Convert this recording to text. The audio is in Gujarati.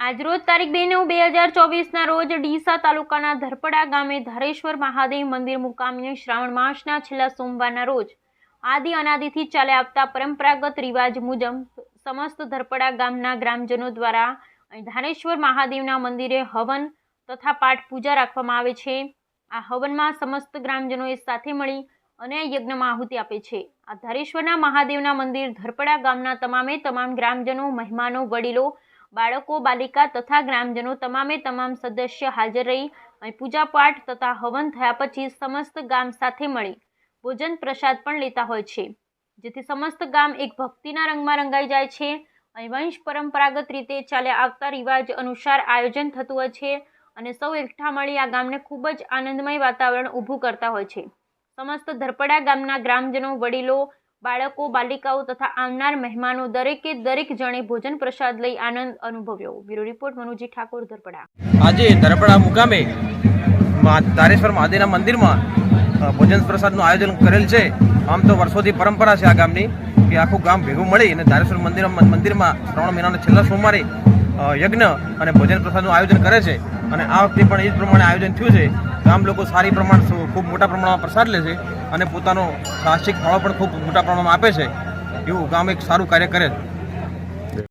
આજરોજ તારીખ બે નવ બે હજાર ચોવીસના રોજ ડીસા તાલુકાના ધરપડા ગામે ધારેશ્વર મહાદેવ મંદિર મુકામીને શ્રાવણ માસના છેલ્લા સોમવારના રોજ આદિ અનાદિથી ચાલે આવતા પરંપરાગત રિવાજ મુજબ સમસ્ત ધરપડા ગામના ગ્રામજનો દ્વારા ધારેશ્વર મહાદેવના મંદિરે હવન તથા પાઠ પૂજા રાખવામાં આવે છે. આ હવનમાં સમસ્ત ગ્રામજનોએ સાથે મળી અને યજ્ઞમાં આહુતિ આપે છે. આ ધારેશ્વરના મહાદેવના મંદિર ધરપડા ગામના તમામે તમામ ગ્રામજનો, મહેમાનો, વડીલો બાળકો, બાલિકા તથા ગ્રામજનો તમામે તમામ સદસ્ય હાજર રહી અહીં પૂજાપાઠ તથા હવન થયા પછી સમસ્ત ગામ સાથે મળી ભોજન પ્રસાદ પણ લેતા હોય છે. જેથી સમસ્ત ગામ એક ભક્તિના રંગમાં રંગાઈ જાય છે અહીં વંશ પરંપરાગત રીતે ચાલે આવતા રિવાજ અનુસાર આયોજન થતું હોય છે અને સૌ એકઠા મળી આ ગામને ખૂબ જ આનંદમય વાતાવરણ ઊભું કરતા હોય છે. સમસ્ત ધરપડા ગામના ગ્રામજનો, વડીલો બાળકો, બાલિકાઓ તથા આવનાર મહેમાનો દરેકે દરેક જણે ભોજન પ્રસાદ લઈ આનંદ અનુભવ્યો. Bureau report, Manuji Thakor, Dharpada. આજે ધરપડા મુકામે તારેશ્વર મહાદેવના મંદિરમાં ભોજન પ્રસાદનું આયોજન કરેલ છે. આમ તો વર્ષોથી પરંપરા છે આ ગામની કે આખું ગામ ભેગું મળી અને ધારેશ્વર મંદિર, મંદિરમાં ત્રણ મહિનાના છેલ્લા સોમવારે યજ્ઞ અને ભોજન પ્રસાદનું આયોજન કરે છે. અને આ વખતે પણ એ જ પ્રમાણે આયોજન થયું છે. ગામ લોકો સારી પ્રમાણ, ખૂબ મોટા પ્રમાણમાં પ્રસાદ લે છે. અને પોતાનો સાહસિક ફાળો પણ ખૂબ મોટા પ્રમાણમાં આપે છે. એવું ગામ એક સારું કાર્ય કરે છે.